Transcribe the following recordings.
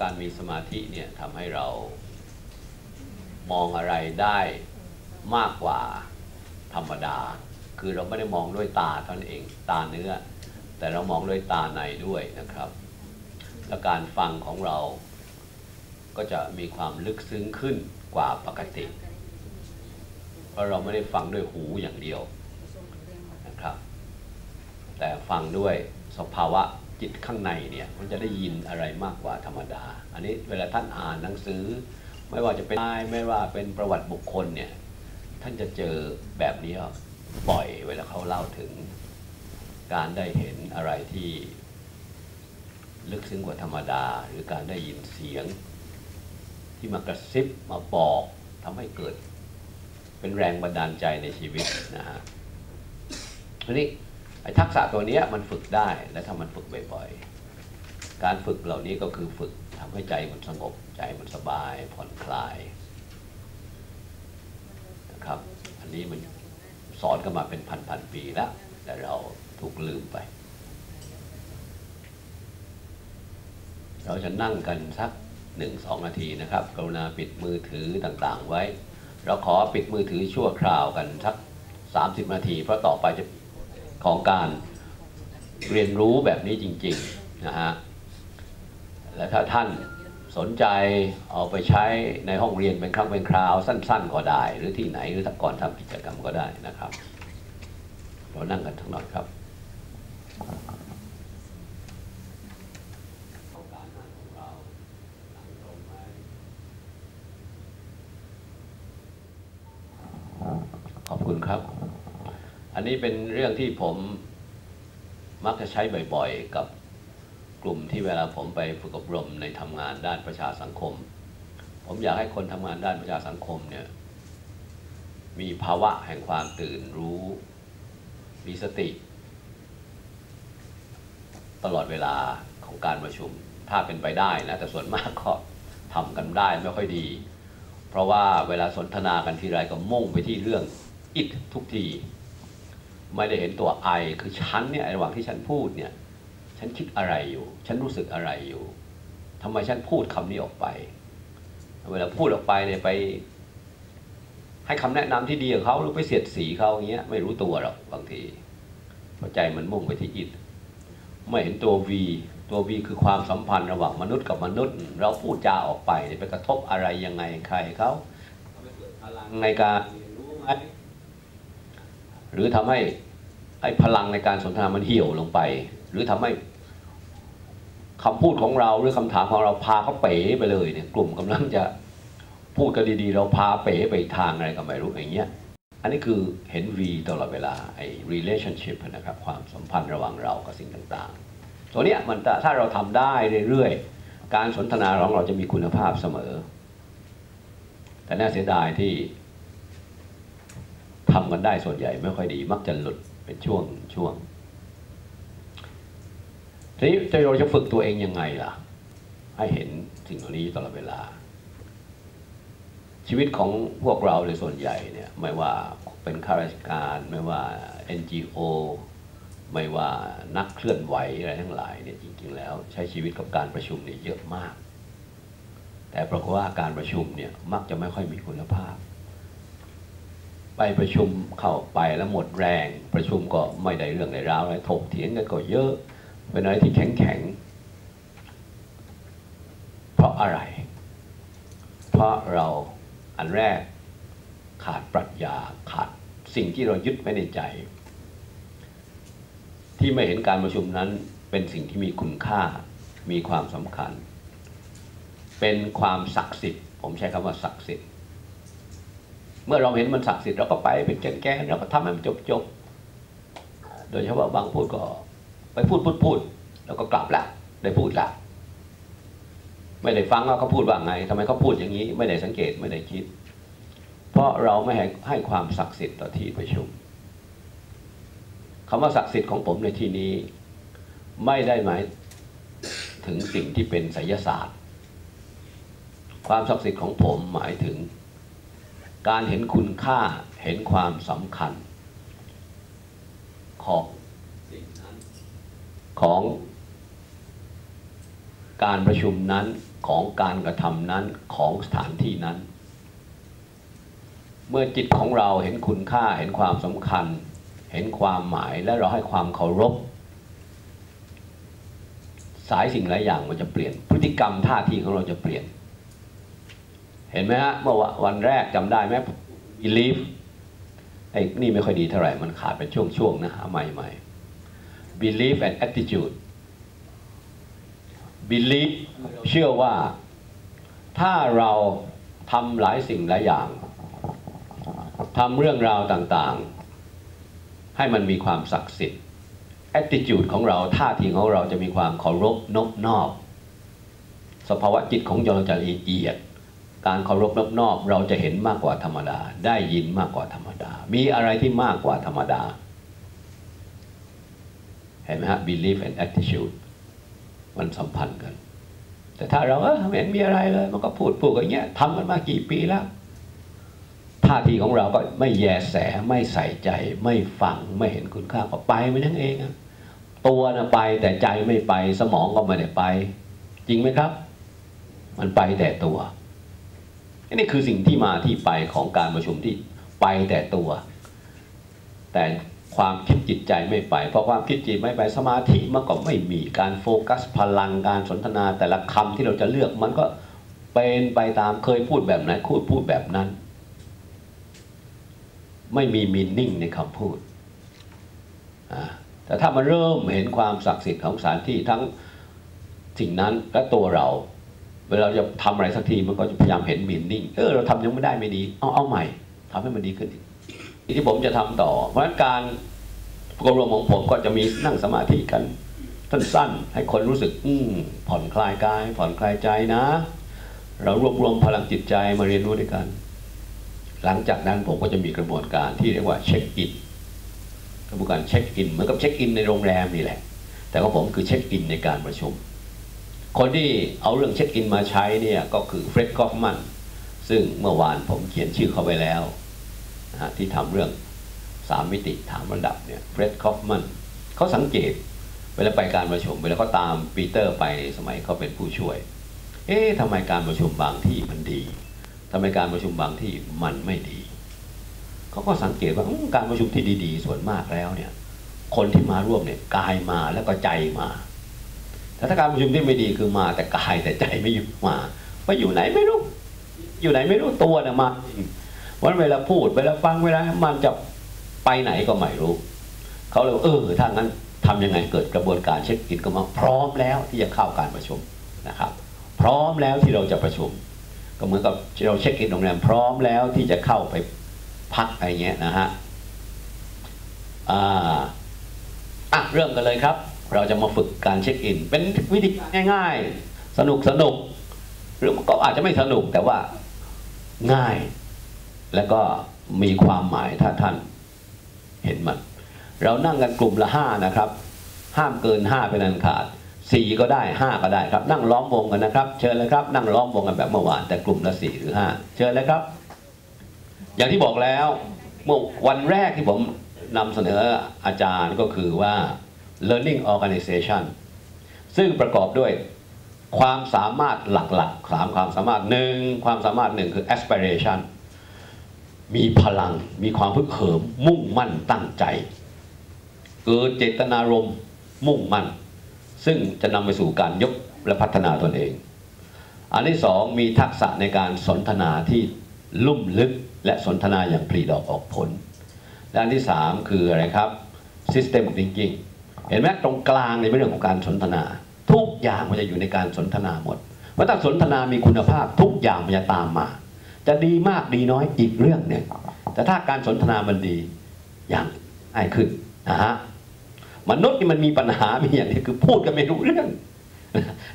การมีสมาธิเนี่ยทำให้เรามองอะไรได้มากกว่าธรรมดา คือเราไม่ได้มองด้วยตาเท่านั้นเองตาเนื้อ แต่เรามองด้วยตาในด้วยนะครับ และการฟังของเราก็จะมีความลึกซึ้งขึ้นกว่าปกติ เพราะเราไม่ได้ฟังด้วยหูอย่างเดียวนะครับ แต่ฟังด้วยสภาวะ จิตข้างในเนี่ยมันจะได้ยินอะไรมากกว่าธรรมดา อันนี้เวลาท่านอ่านหนังสือ ไม่ว่าจะเป็นไม่ว่าเป็นประวัติบุคคลเนี่ยท่านจะเจอแบบนี้บ่อยเวลาเขาเล่าถึง การได้เห็นอะไรที่ลึกซึ้งกว่าธรรมดา หรือการได้ยินเสียง ที่มากระซิบมาบอกทำให้เกิด เป็นแรงบันดาลใจในชีวิตนะฮะทีนี้ ไอ้ทักษะตัวนี้มันฝึกได้และถ้ามันฝึกบ่อยๆ การฝึกเหล่านี้ก็คือฝึกทำให้ใจมันสงบ ใจมันสบายผ่อนคลายนะครับ อันนี้มันสอนกันมาเป็นพันๆปีแล้ว แต่เราถูกลืมไป เราจะนั่งกันสักหนึ่งสองนาทีนะครับ กรุณาปิดมือถือต่างๆไว้ เราขอปิดมือถือชั่วคราวกันสัก 30 นาที เพราะต่อไปจะ ของการเรียนรู้แบบนี้จริงๆนะฮะและถ้าท่านสนใจเอาไปใช้ในห้องเรียนเป็นครั้งเป็นคราวสั้น ๆ ก็ได้ หรือที่ไหนหรือถ้าก่อนทำกิจกรรมก็ได้นะครับ เรานั่งกันทั้งหน่อยครับขอบคุณครับ อันนี้เป็นเรื่องที่ผมมักจะใช้บ่อยๆ กับกลุ่มที่เวลาผมไปฝึกอบรมในทำงานด้านประชาสังคม ผมอยากให้คนทำงานด้านประชาสังคมเนี่ยมีภาวะแห่งความตื่นรู้ มีสติ ตลอดเวลาของการประชุม ถ้าเป็นไปได้นะแต่ส่วนมากก็ทำกันได้ไม่ค่อยดี เพราะว่าเวลาสนทนากันทีไรก็มุ่งไปที่เรื่องอิดทุกที ไม่ได้เห็นตัวไอคือฉันเนี่ยระหว่างที่ฉันพูดเนี่ยฉันคิดอะไรอยู่ ฉันรู้สึกอะไรอยู่ทำไมฉันพูดคำนี้ออกไป เวลาพูดออกไปเนี่ยไป ให้คำแนะนำที่ดีกับเขาหรือไปเสียดสีเขาอย่างเงี้ยไม่รู้ตัวหรอกบางทีเพราะใจมันมุ่งไปที่อิดไม่เห็นตัว V ตัว V คือความสัมพันธ์ระหว่างมนุษย์กับมนุษย์ เราพูดจาออกไปเนี่ยไปกระทบอะไรยังไงใครเขาในการเรียนรู้ไหรือทำให้ไอ้พลังในการสนทนามันเหี่ยวลงไป หรือทำให้คำพูดของเราหรือคำถามของเราพาเขาเป๋ไปเลยเนี่ยกลุ่มกำลังจะพูดกันดีๆ เราพาเป๋ไปทางอะไรก็ไม่รู้อย่างเงี้ยอันนี้คือเห็น V ตลอดเวลาไอ้ relationship นะครับความสัมพันธ์ระหว่างเรากับสิ่งต่างๆ ตัวเนี้ยมันถ้าเราทำได้เรื่อยๆ การสนทนาของเราจะมีคุณภาพเสมอ แต่น่าเสียดายที่ ทำกันได้ส่วนใหญ่ไม่ค่อยดีมักจะหลุดเป็นช่วงช่วงทีนี้เราจะฝึกตัวเองยังไงล่ะ ให้เห็นสิ่งเหล่านี้ตลอดเวลา ชีวิตของพวกเราในส่วนใหญ่เนี่ยไม่ว่าเป็นข้าราชการ ไม่ว่า NGO ไม่ว่านักเคลื่อนไหวอะไรทั้งหลายเนี่ยจริงๆ แล้ว ใช้ชีวิตกับการประชุมเนี่ยเยอะมาก แต่ปรากฏว่าการประชุมเนี่ยมักจะไม่ค่อยมีคุณภาพ ไปประชุมเข้าไปแล้วหมดแรง ประชุมก็ไม่ได้เรื่องในราวอะไรถกเถียงกันก็เยอะเป็นอะไรที่แข็งแข็งเพราะอะไร เพราะเราอันแรกขาดปรัชญาขาดสิ่งที่เรายึดไว้ในใจ ที่ไม่เห็นการประชุมนั้นเป็นสิ่งที่มีคุณค่ามีความสำคัญ เป็นความศักดิ์สิทธิ์ ผมใช้คำว่าศักดิ์สิทธิ์ เมื่อเราเห็นมันศักดิ์สิทธิ์เราก็ไปเป็นแกนๆเราก็ทำให้มันจบจบๆโดยเฉพาะบางพูดก็ไปพูดพูดพูด แล้วก็กลับละได้พูดละไม่ได้ฟังว่าเขาพูดว่าไงทำไมเขาพูดอย่างนี้ ไม่ได้สังเกตไม่ได้คิด เพราะเราไม่ให้ให้ความศักดิ์สิทธิ์ต่อที่ประชุมคำว่าศักดิ์สิทธิ์ของผมในที่นี้ ไม่ได้หมายถึงสิ่งที่เป็นไสยศาสตร์ ความศักดิ์สิทธิ์ของผมหมายถึง การเห็นคุณค่าเห็นความสำคัญ ของสิ่งนั้นของการประชุมนั้นของการกระทำนั้นของสถานที่นั้น เมื่อจิตของเราเห็นคุณค่าเห็นความสำคัญ เห็นความหมายและเราให้ความเคารพ สายสิ่งหลายอย่างมันจะเปลี่ยน พฤติกรรมท่าทีของเราจะเปลี่ยน เห็นไหมฮะเมื่อวันแรกจำได้ไหม believe ไอ้นี่ไม่ค่อยดีเท่าไหร่ มันขาดเป็นช่วงๆนะหาใหม่ๆ belief and attitude belief เชื่อว่าถ้าเราทำหลายสิ่งหลายอย่างทำเรื่องราวต่างๆ ให้มันมีความศักดิ์สิทธิ์ attitude ของเราท่าทีของเราจะมีความเคารพนบนอบสภาวะจิตของเราจะละเอียด การเคารพนบนอบเราจะเห็นมากกว่าธรรมดา ได้ยินมากกว่าธรรมดา มีอะไรที่มากกว่าธรรมดา เห็นไหมฮะ belief and attitude มันสัมพันธ์กัน แต่ถ้าเราเออไม่เห็นมีอะไรเลย มันก็พูดพูดอย่างเงี้ยทำกันมากี่ปีแล้วท่าทีของเราก็ไม่แยแสไม่ใส่ใจไม่ฟังไม่เห็นคุณค่าก็ไปมันทั้งเองตัวนะไปแต่ใจไม่ไปสมองก็ไม่ได้ไป จริงไหมครับ มันไปแต่ตัว นี่คือสิ่งที่มาที่ไปของการประชุมที่ไปแต่ตัว แต่ความคิดจิตใจไม่ไป เพราะความคิดจิตไม่ไปสมาธิมันก็ไม่มีการโฟกัสพลังการสนทนา แต่ละคำที่เราจะเลือกมันก็เป็นไปตามเคยพูดแบบไหนพูดพูดแบบนั้น ไม่มีมีนิ่งในคำพูดแต่ถ้ามันเริ่มเห็นความศักดิ์สิทธิ์ของสถานที่ทั้งสิ่งนั้นและตัวเรา เวลาจะทำอะไรสักทีมันก็จะพยายามเห็นมีนิ่งเออเราทำยังไม่ได้ไม่ดี เอาเอาใหม่ทำให้มันดีขึ้นอีกที่ผมจะทำต่อ เพราะฉะนั้นการอบรมของผมก็จะมีนั่งสมาธิกันสั้นๆให้คนรู้สึกอืผ่อนคลายกาย ผ่อนคลายใจนะ เรารวบรวมพลังจิตใจมาเรียนรู้ด้วยกัน หลังจากนั้นผมก็จะมีกระบวนการที่เรียกว่าเช็คอินกระบวนการเช็คอินเหมือนกับเช็คอินในโรงแรมนี่แหละ แต่ของผมคือเช็คอินในการประชุม คนที่เอาเรื่องเช็คอินมาใช้เนี่ยก็คือเฟร็ดกอฟมันซึ่งเมื่อวานผมเขียนชื่อเขาไว้แล้วนะที่ทำเรื่องสามมิติถามระดับเนี่ยเฟร็ดคอฟมันเขาสังเกตเวลาไปการประชุมเวลาเขาตามปีเตอร์ไปสมัยเขาเป็นผู้ช่วย เอ๊ะทำไมการประชุมบางที่มันดีทำไมการประชุมบางที่มันไม่ดีเขาก็สังเกตว่าการประชุมที่ดีๆ ส่วนมากแล้วเนี่ยคนที่มาร่วมเนี่ยกายมาแล้วก็ใจมา ถ้าการประชุมที่ไม่ดีคือมาแต่กายแต่ใจไม่อยู่มาไปอยู่ไหนไม่รู้ อยู่ไหนไม่รู้ตัวเนี่ยมาวันเวลาพูดเวลาฟังเวลามันจะไปไหนก็ไม่รู้เขาเลยเออถ้างั้นทำยังไงเกิดกระบวนการเช็คอินก็มาพร้อมแล้วที่จะเข้าการประชุมนะครับ พร้อมแล้วที่เราจะประชุม ก็เหมือนกับเราเช็คอินโรงแรมพร้อมแล้วที่จะเข้าไปพักอะไรเงี้ยนะฮะอ่าอะเริ่มกันเลยครับ เราจะมาฝึกการเช็คอิน เป็นวิธีง่าย ๆ สนุกสนุกหรือก็อาจจะไม่สนุกแต่ว่าง่าย แล้วก็มีความหมายถ้าท่านเห็นมัน เรานั่งกันกลุ่มละห้านะครับ ห้ามเกินห้าเป็นอันขาดสี่ก็ได้ห้าก็ได้ครับ นั่งล้อมวงกันนะครับ เชิญเลยครับ นั่งล้อมวงกันแบบเมื่อวานแต่กลุ่มละสี่หรือห้าเชิญเลยครับ อย่างที่บอกแล้วเมื่อวันแรกที่ผมนำเสนออาจารย์ก็คือว่า learning organization ซึ่งประกอบด้วยความสามารถหลักๆสามความสามารถหนึ่งความสามารถหนึ่งคือ aspiration มีพลังมีความพึกเหิม มุ่งมั่นตั้งใจ เกิดเจตนารมณ์มุ่งมั่น ซึ่งจะนำไปสู่การยกและพัฒนาตนเอง อันที่สองมีทักษะในการสนทนาที่ลุ่มลึกและสนทนาอย่างปลีดอกออกผล ด้านที่สามคืออะไรครับ system thinking เห็นไหมตรงกลางในเรื่องของการสนทนา ทุกอย่างมันจะอยู่ในการสนทนาหมดเพราะถ้าสนทนามีคุณภาพทุกอย่างมันจะตามมา จะดีมากดีน้อยอีกเรื่องหนึ่งแต่ถ้าการสนทนามันดีอย่างง่ายขึ้นนะฮะมนุษย์นี่มันมีปัญหามีอย่างที่คือพูดกันไม่รู้เรื่อง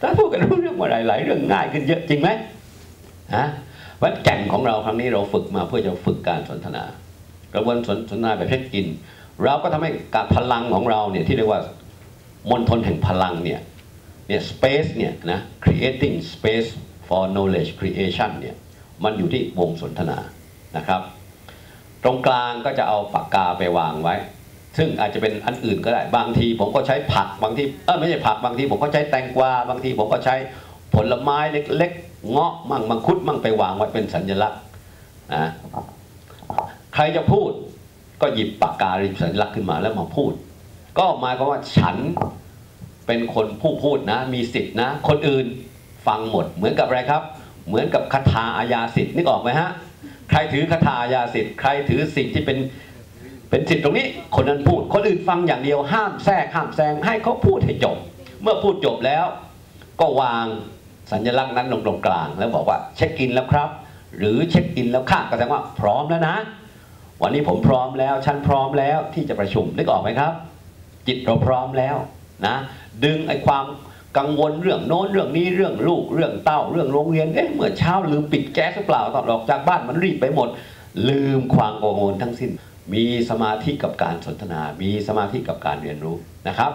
ถ้าพูดกันรู้เรื่องอะไรหลายเรื่องง่ายขึ้นเยอะจริงไหมฮะวัดแก่นของเราครั้งนี้เราฝึกมาเพื่อจะฝึกการสนทนา กระบวนสนทนาแบบเช็คอิน เราก็ทำให้การพลังของเราเนี่ยที่เรียกว่ามณฑลแห่งพลังเนี่ยเนี่ย space เนี่ยนะ creating space for knowledge creation เนี่ยมันอยู่ที่วงสนทนานะครับ ตรงกลางก็จะเอาปากกาไปวางไว้ ซึ่งอาจจะเป็นอันอื่นก็ได้บางที ผมก็ใช้ผักบางทีเออไม่ใช่ผักบางที ผมก็ใช้แตงกวาบางที ผมก็ใช้ผลไม้เล็กๆเงาะมั่งมังคุดมั่งไปวางไว้เป็นสัญลักษณ์นะใครจะพูด ก็หยิบปากการิมสัญลักษณ์ขึ้นมาแล้วมาพูด ก็หมายความว่าฉันเป็นคนผู้พูดนะ มีสิทธินะ คนอื่นฟังหมด เหมือนกับอะไรครับ เหมือนกับคาถาอาญาสิทธิ์นึกออกไหมฮะใครถือคาถาอาญาสิทธิ์ใครถือสิ่งที่เป็นเป็นสิทธิ์ตรงนี้ คนนั้นพูด คนอื่นฟังอย่างเดียวห้ามแทรกห้ามแซงให้เขาพูดให้จบ เมื่อพูดจบแล้ว ก็วางสัญลักษณ์นั้นลงตรงกลาง แล้วบอกว่าเช็คอินแล้วครับ หรือเช็คอินแล้วค่ะก็แสดงว่าพร้อมแล้วนะ วันนี้ผมพร้อมแล้วฉันพร้อมแล้วที่จะประชุมนึกออกไหมครับ จิตเราพร้อมแล้วนะดึงไอ้ความกังวลเรื่องโน้นเรื่องนี้เรื่องลูกเรื่องเต้าเรื่องโรงเรียนเอ๊ะเมื่อเช้าลืมปิดแก๊สหรือเปล่าตอนออกจากบ้านมันรีบไปหมด ลืมความกังวลทั้งสิ้น มีสมาธิกับการสนทนา มีสมาธิกับการเรียนรู้นะครับ